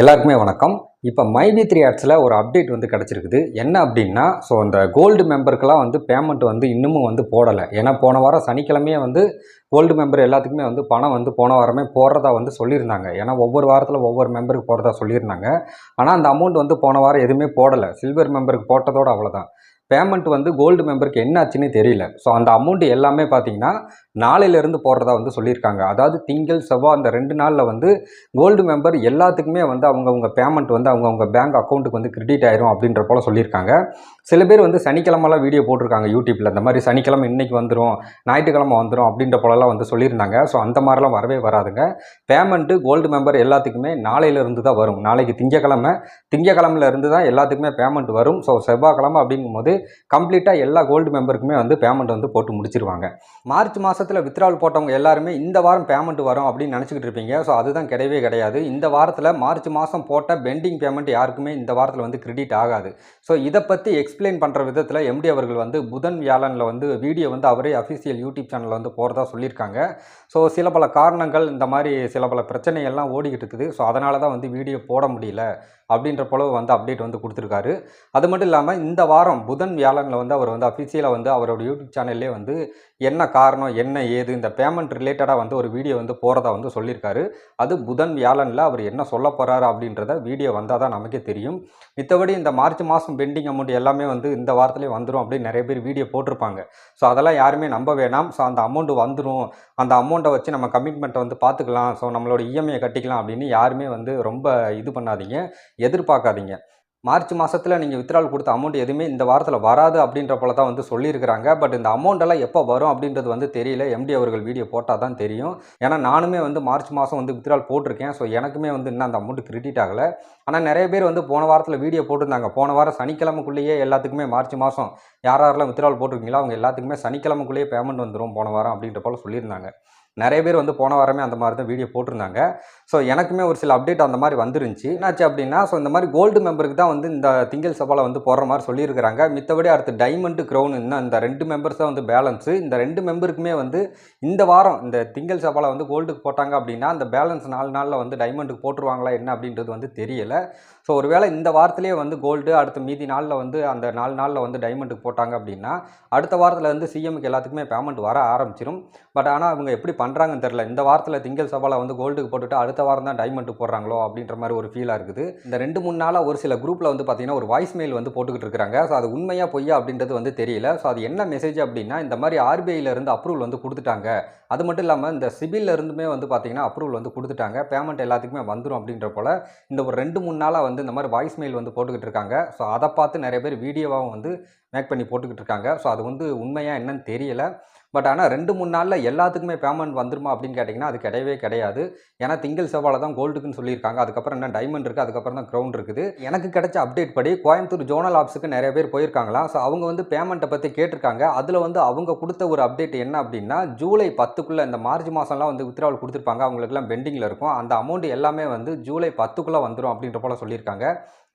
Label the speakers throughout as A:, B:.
A: எல்லாருக்குமே வணக்கம். இப்போ மைபி த்ரீ ஆட்ஸில் ஒரு அப்டேட் வந்து கிடச்சிருக்குது. என்ன அப்படின்னா ஸோ அந்த கோல்டு மெம்பருக்கெலாம் வந்து பேமெண்ட் வந்து இன்னமும் வந்து போடலை. ஏன்னா போன வாரம் சனிக்கிழமையே வந்து கோல்டு மெம்பர் எல்லாத்துக்குமே வந்து பணம் வந்து போன வாரமே போடுறதா வந்து சொல்லியிருந்தாங்க. ஏன்னா ஒவ்வொரு வாரத்தில் ஒவ்வொரு மெம்பருக்கு போடுறதா சொல்லியிருந்தாங்க. ஆனால் அந்த அமௌண்ட் வந்து போன வாரம் எதுவுமே போடலை. சில்வர் மெம்பருக்கு போட்டதோட அவ்வளோதான் பேமெண்ட் வந்து கோல்டு மெம்பருக்கு என்ன ஆச்சுன்னு தெரியல. ஸோ அந்த அமௌண்ட் எல்லாமே பார்த்தீங்கன்னா நாளையிலேருந்து போடுறதா வந்து சொல்லியிருக்காங்க. அதாவது திங்கள் செவ்வாய் அந்த ரெண்டு நாளில் வந்து கோல்டு மெம்பர் எல்லாத்துக்குமே வந்து அவங்கவுங்க பேமெண்ட் வந்து அவங்கவுங்க பேங்க் அக்கௌண்ட்டுக்கு வந்து கிரெடிட் ஆயிரும் அப்படின்ற போல சொல்லியிருக்காங்க. சில பேர் வந்து சனிக்கிழமெல்லாம் வீடியோ போட்டிருக்காங்க யூடியூப்பில் இந்த மாதிரி சனிக்கிழமை இன்னைக்கு வந்துடும் ஞாயிற்றுக்கிழமை வந்துடும் அப்படின்ற போலலாம் வந்து சொல்லியிருந்தாங்க. ஸோ அந்த மாதிரிலாம் வரவே வராதுங்க. பேமெண்ட்டு கோல்டு மெம்பர் எல்லாத்துக்குமே நாளையிலேருந்து தான் வரும். நாளைக்கு திங்கக்கிழமை திங்கக்கிழமையிலேருந்து தான் எல்லாத்துக்குமே பேமெண்ட் வரும். ஸோ செவ்வாய்க்கிழமை அப்படிங்கும்போது கம்ப்ளீட்டாக எல்லா கோல்டு மெம்பருக்குமே வந்து பேமெண்ட் வந்து போட்டு முடிச்சிருவாங்க. மார்ச் மாதத்தில் வித்ட்ராவல் போட்டவங்க எல்லாருமே இந்த வாரம் பேமெண்ட் வரும் அப்படின்னு நினச்சிக்கிட்டு இருப்பீங்க. ஸோ அதுதான் கிடையவே கிடையாது. இந்த வாரத்தில் மார்ச் மாதம் போட்ட பெண்டிங் பேமெண்ட் யாருக்குமே இந்த வாரத்தில் வந்து கிரெடிட் ஆகாது. ஸோ இதை பற்றி எக்ஸ்பிளைன் பண்ணுற விதத்தில் எம்டி அவர்கள் வந்து புதன் வியாழனில் வந்து வீடியோ வந்து அவரே அஃபிஷியல் யூடியூப் சேனலில் வந்து போகிறதா சொல்லியிருக்காங்க. ஸோ சில பல காரணங்கள் இந்த மாதிரி சில பல பிரச்சனைகள்லாம் ஓடிக்கிட்டு இருக்குது. ஸோ அதனால தான் வந்து வீடியோ போட முடியல. அப்படின்ற போல வந்து அப்டேட் வந்து கொடுத்துருக்காரு. அது மட்டும் இல்லாமல் இந்த வாரம் புதன் வியாழனில் வந்து அவர் வந்து அஃபிஷியலாக வந்து அவரோட யூடியூப் சேனல்லே வந்து என்ன காரணம் என்ன ஏது இந்த பேமெண்ட் ரிலேட்டடாக வந்து ஒரு வீடியோ வந்து போகிறதா வந்து சொல்லியிருக்காரு அது புதன் வியாழனில் அவர் என்ன சொல்ல போகிறாரு அப்படின்றத வீடியோ வந்தால் தான் நமக்கே தெரியும். மித்தபடி இந்த மார்ச் மாதம் பெண்டிங் அமௌண்ட் எல்லாமே வந்து இந்த வாரத்துலேயே வந்துடும் அப்படின்னு நிறைய பேர் வீடியோ போட்டிருப்பாங்க. ஸோ அதெல்லாம் யாருமே நம்ப வேணாம். ஸோ அந்த அமௌண்ட் வந்துடும் அந்த அமௌண்ட்டை வச்சு நம்ம கமிட்மெண்ட்டை வந்து பார்த்துக்கலாம் ஸோ நம்மளோட இஎம்ஐயை கட்டிக்கலாம் அப்படின்னு யாருமே வந்து ரொம்ப இது பண்ணாதீங்க. எதிர்பார்க்காதீங்க. மார்ச் மாதத்தில் நீங்கள் வித்ரால் கொடுத்த அமௌண்ட் எதுவுமே இந்த வாரத்தில் வராது அப்படின்ற போல தான் வந்து சொல்லியிருக்கிறாங்க. பட் இந்த அமௌண்ட் எல்லாம் எப்போ வரும் அப்படின்றது வந்து தெரியல. எம்டி அவர்கள் வீடியோ போட்டால் தான் தெரியும். ஏன்னா நானுமே வந்து மார்ச் மாதம் வந்து வித்ரால் போட்டிருக்கேன். ஸோ எனக்குமே வந்து இன்னும் அந்த அமௌண்ட் கிரெடிட் ஆகலை. ஆனால் நிறைய பேர் வந்து போன வாரத்தில் வீடியோ போட்டிருந்தாங்க. போன வாரம் சனிக்கிழமைக்குள்ளேயே எல்லாத்துக்குமே மார்ச் மாதம் யார் யாரெல்லாம் வித்ரால் போட்டிருக்கீங்களோ அவங்க எல்லாத்துக்குமே சனிக்கிழமைக்குள்ளேயே பேமெண்ட் வந்துடும் போன வாரம் அப்படின்ற போல சொல்லியிருந்தாங்க. நிறைய பேர் வந்து போன வாரமே அந்த மாதிரி தான் வீடியோ போட்டிருந்தாங்க. ஸோ எனக்குமே ஒரு சில அப்டேட் அந்த மாதிரி வந்துருந்துச்சு. என்னாச்சு அப்படின்னா ஸோ இந்த மாதிரி கோல்டு மெம்பருக்கு தான் வந்து இந்த திங்கள் சபாவில் வந்து போடுற மாதிரி சொல்லியிருக்கிறாங்க. மித்தபடி அடுத்து டைமண்டு க்ரௌன் இன்னும் இந்த ரெண்டு மெம்பர்ஸ் தான் வந்து பேலன்ஸு இந்த ரெண்டு மெம்பருக்குமே வந்து இந்த வாரம் இந்த திங்கள் சபாவில் வந்து கோல்டுக்கு போட்டாங்க அப்படின்னா அந்த பேலன்ஸ் நாலு நாளில் வந்து டைமண்டுக்கு போட்டுருவாங்களா என்ன அப்படின்றது வந்து தெரியலை. ஸோ ஒருவேளை இந்த வாரத்திலே வந்து கோல்டு அடுத்த மீதி நாளில் வந்து அந்த நாலு நாளில் வந்து டைமண்டுக்கு போட்டாங்க அப்படின்னா அடுத்த வாரத்தில் வந்து சிஎம்க்கு எல்லாத்துக்குமே பேமெண்ட் வர ஆரம்பிச்சிடும் பட் ஆனால் அவங்க எப்படி பண்ணுறாங்கன்னு தெரில இந்த வாரத்தில் திங்கள் சபாவில் வந்து கோல்டுக்கு போட்டுட்டு அடுத்த வாரம் தான் டைமண்ட் போடுறாங்களோ அப்படின்ற மாதிரி ஒரு ஃபீலாக இருக்குது. இந்த ரெண்டு மூணு நாளாக ஒரு சில குரூப்பில் வந்து பார்த்தீங்கன்னா ஒரு வாய்ஸ் மெயில் வந்து போட்டுக்கிட்டு இருக்காங்க. ஸோ அது உண்மையாக பொய்யா அப்படின்றது வந்து தெரியல. ஸோ அது என்ன மெசேஜ் அப்படின்னா இந்த மாதிரி ஆர்பிஐலேருந்து அப்ரூவல் வந்து கொடுத்துட்டாங்க. அது மட்டும் இல்லாமல் இந்த சிபில்லேருந்துமே வந்து பார்த்தீங்கன்னா அப்ரூவல் வந்து கொடுத்துட்டாங்க. பேமெண்ட் எல்லாத்துக்குமே வந்துடும் அப்படின்ற போல் இந்த ஒரு ரெண்டு மூணு நாளாக வந்து வந்து இந்த மாதிரி வாய்ஸ் மெயில் வந்து போட்டுக்கிட்டு இருக்காங்க. ஸோ அதை பார்த்து நிறைய பேர் வீடியோவாகவும் வந்து மேக் பண்ணி போட்டுக்கிட்டு இருக்காங்க. ஸோ அது வந்து உண்மையாக என்னன்னு தெரியலை. பட் ஆனால் ரெண்டு மூணு நாளில் எல்லாத்துக்குமே பேமெண்ட் வந்துருமா அப்படின்னு கேட்டிங்கன்னா அது கிடையவே கிடையாது. ஏன்னா திங்கள் செவ்வாயில் தான் கோல்டுக்குன்னு சொல்லியிருக்காங்க. அதுக்கப்புறம் என்ன டைமண்ட் இருக்குது அதுக்கப்புறம் தான் க்ரௌண்ட் இருக்குது. எனக்கு கிடைச்ச அப்டேட் படி கோயம்புத்தூர் ஜோனல் ஆஃபீஸுக்கு நிறைய பேர் போயிருக்காங்களா ஸோ அவங்க வந்து பேமெண்ட்டை பற்றி கேட்டிருக்காங்க. அதில் வந்து அவங்க கொடுத்த ஒரு அப்டேட் என்ன அப்படின்னா ஜூலை பத்துக்குள்ளே இந்த மார்ச் மாதம்லாம் வந்து வித்ராவல் கொடுத்துருப்பாங்க. அவங்களுக்குலாம் பெண்டிங்கில் இருக்கும். அந்த அமௌண்ட் எல்லாமே வந்து ஜூலை பத்துக்குள்ளே வந்துடும் அப்படின்ற போல சொல்லியிருக்காங்க.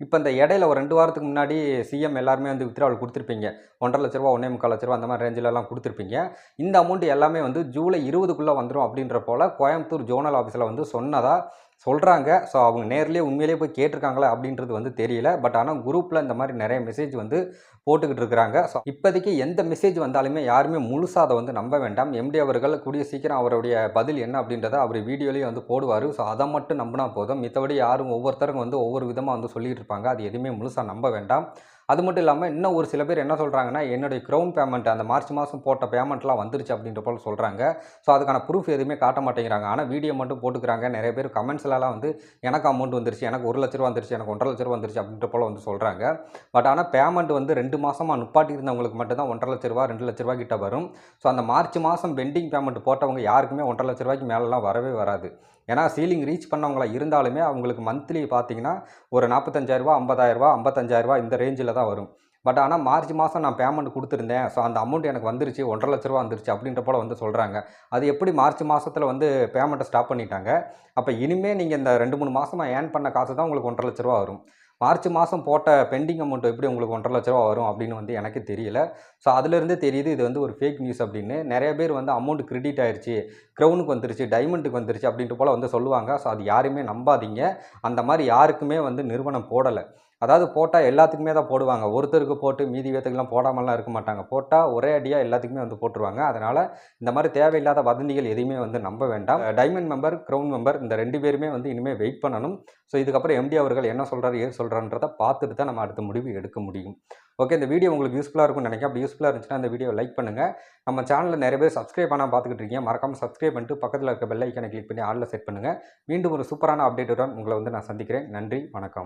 A: இப்போ இந்த இடையில ஒரு ரெண்டு வாரத்துக்கு முன்னாடி சிஎம் எல்லாருமே வந்து வித்ராவல் கொடுத்துருப்பீங்க. ஒன்றரை லட்ச ரூபா ஒன்றே முக்கால் லட்ச ரூபா அந்த மாதிரி ரேஞ்சிலலாம் கொடுத்துருப்பீங்க. இந்த அமௌண்ட் எல்லாமே வந்து ஜூலை இருபதுக்குள்ளே வந்துடும் அப்படின்ற போல் கோயம்புத்தூர் ஜோனல் ஆஃபீஸில் வந்து சொன்னதாக சொல்கிறாங்க ஸோ அவங்க நேர்லேயே உண்மையிலேயே போய் கேட்டிருக்காங்களா அப்படின்றது வந்து தெரியல. பட் ஆனால் குரூப்பில் இந்த மாதிரி நிறைய மெசேஜ் வந்து போட்டுக்கிட்டு இருக்கிறாங்க. ஸோ இப்போதைக்கு எந்த மெசேஜ் வந்தாலுமே யாருமே முழுசாக அதை வந்து நம்ப வேண்டாம். எம்டி அவர்கள் கூடிய சீக்கிரம் அவருடைய பதில் என்ன அப்படின்றத அவர் வீடியோலேயே வந்து போடுவார். ஸோ அதை மட்டும் நம்பினா போதும். மித்தபடி யாரும் ஒவ்வொருத்தரும் வந்து ஒவ்வொரு விதமாக வந்து சொல்லிகிட்டு இருப்பாங்க. அது எதுவுமே முழுசாக நம்ப வேண்டாம். அது மட்டும் இல்லாமல் இன்னும் ஒரு சில பேர் என்ன சொல்கிறாங்கன்னா என்னுடைய க்ரௌன் பேமெண்ட் அந்த மார்ச் மாதம் போட்ட பேமெண்ட்லாம் வந்துருச்சு அப்படின்ற போல் சொல்கிறாங்க ஸோ அதுக்கான ப்ரூஃப் எதுவுமே காட்ட மாட்டேங்கிறாங்க. ஆனால் வீடியோ மட்டும் போட்டுக்கிறாங்க. நிறைய பேர் கமெண்ட்ஸ்லலாம் வந்து எனக்கு அமௌண்ட் வந்துருச்சு எனக்கு ஒரு லட்ச ரூபா வந்துருச்சு எனக்கு ஒன்றரை லட்ச ரூபா வந்துருச்சு அப்படின்ற போல் வந்து சொல்கிறாங்க பட் ஆனால் பேமெண்ட் வந்து ரெண்டு மாதமாக நுப்பாட்டி இருந்தவங்களுக்கு மட்டும்தான் ஒன்றரை லட்ச ரூபா ரெண்டு லட்ச ரூபா கிட்ட வரும். ஸோ அந்த மார்ச் மாதம் பெண்டிங் பேமெண்ட் போட்டவங்க யாருக்குமே ஒன்றரை லட்ச ரூபாய்க்கு மேலெலாம் வரவே வராது. ஏன்னா சீலிங் ரீச் பண்ணவங்களா இருந்தாலுமே அவங்களுக்கு மந்த்லி பார்த்தீங்கன்னா ஒரு நாற்பத்தஞ்சாயிரரூபா ஐம்பதாயிரரூபா ஐம்பத்தஞ்சாயிரரூபா இந்த ரேஞ்சில் தான் வரும். பட் ஆனால் மார்ச் மாதம் நான் பேமெண்ட் கொடுத்துருந்தேன். ஸோ அந்த அமௌண்ட் எனக்கு வந்துருச்சு. ஒன்றரை லட்ச ரூபா வந்துருச்சு அப்படின்ற போல் வந்து சொல்கிறாங்க அது எப்படி மார்ச் மாதத்தில் வந்து பேமெண்ட்டை ஸ்டாப் பண்ணிட்டாங்க? அப்போ இனிமேல் நீங்கள் இந்த ரெண்டு மூணு மாதமாக ஏர்ன் பண்ண காசு தான் உங்களுக்கு ஒன்றரை லட்ச ரூபா வரும். மார்ச் மாதம் போட்ட பெண்டிங் அமௌண்ட் எப்படி உங்களுக்கு ஒன்றரை லட்ச ரூபா வரும் அப்படின்னு வந்து எனக்கு தெரியல. ஸோ அதுலேருந்தே தெரியுது இது வந்து ஒரு ஃபேக் நியூஸ் அப்படின்னு. நிறைய பேர் வந்து அமௌண்ட் கிரெடிட் ஆயிடுச்சு க்ரௌனுக்கு வந்துருச்சு டைமண்டுக்கு வந்துருச்சு அப்படின்ட்டு போல் வந்து சொல்லுவாங்க. ஸோ அது யாருமே நம்பாதீங்க. அந்த மாதிரி யாருக்குமே வந்து நிறுவனம் போடலை. அதாவது போட்டால் எல்லாத்துக்குமே தான் போடுவாங்க. ஒருத்தருக்கு போட்டு மீதி பேத்துக்கெல்லாம் போடாமலாம் இருக்க மாட்டாங்க. போட்டால் ஒரே அடியாக எல்லாத்துக்குமே வந்து போட்டுருவாங்க. அதனால் இந்த மாதிரி தேவையில்லாத வதந்திகள் எதையுமே வந்து நம்ப வேண்டாம். டைமண்ட் மெம்பர் க்ரௌன் மெம்பர் இந்த ரெண்டு பேருமே வந்து இனிமேல் வெயிட் பண்ணணும். ஸோ இதுக்கப்புறம் எம்டி அவர்கள் என்ன சொல்கிறாரு ஏன் சொல்கிறான்றதை பார்த்துட்டு தான் நம்ம அடுத்த முடிவு எடுக்க முடியும். ஓகே இந்த வீடியோ உங்களுக்கு யூஸ்ஃபுல்லாக இருக்கும்னு நினைக்கிறேன். அப்படி யூஸ்ஃபுல்லாக இருந்துச்சுன்னா அந்த வீடியோ லைக் பண்ணுங்கள் நம்ம சேனலில் நிறைய பேர் சப்ஸ்கிரைப் பண்ணால் பார்த்துக்கிட்டு இருக்கீங்க. மறக்காமல் சப்ஸ்கிரைப் பண்ணிட்டு பக்கத்தில் இருக்க பெல் ஐக்கனை கிளிக் பண்ணி ஆளில் செட் பண்ணுங்கள் மீண்டும் ஒரு சூப்பரான அப்டேட்டுடன் உங்களை வந்து நான் சந்திக்கிறேன். நன்றி வணக்கம்.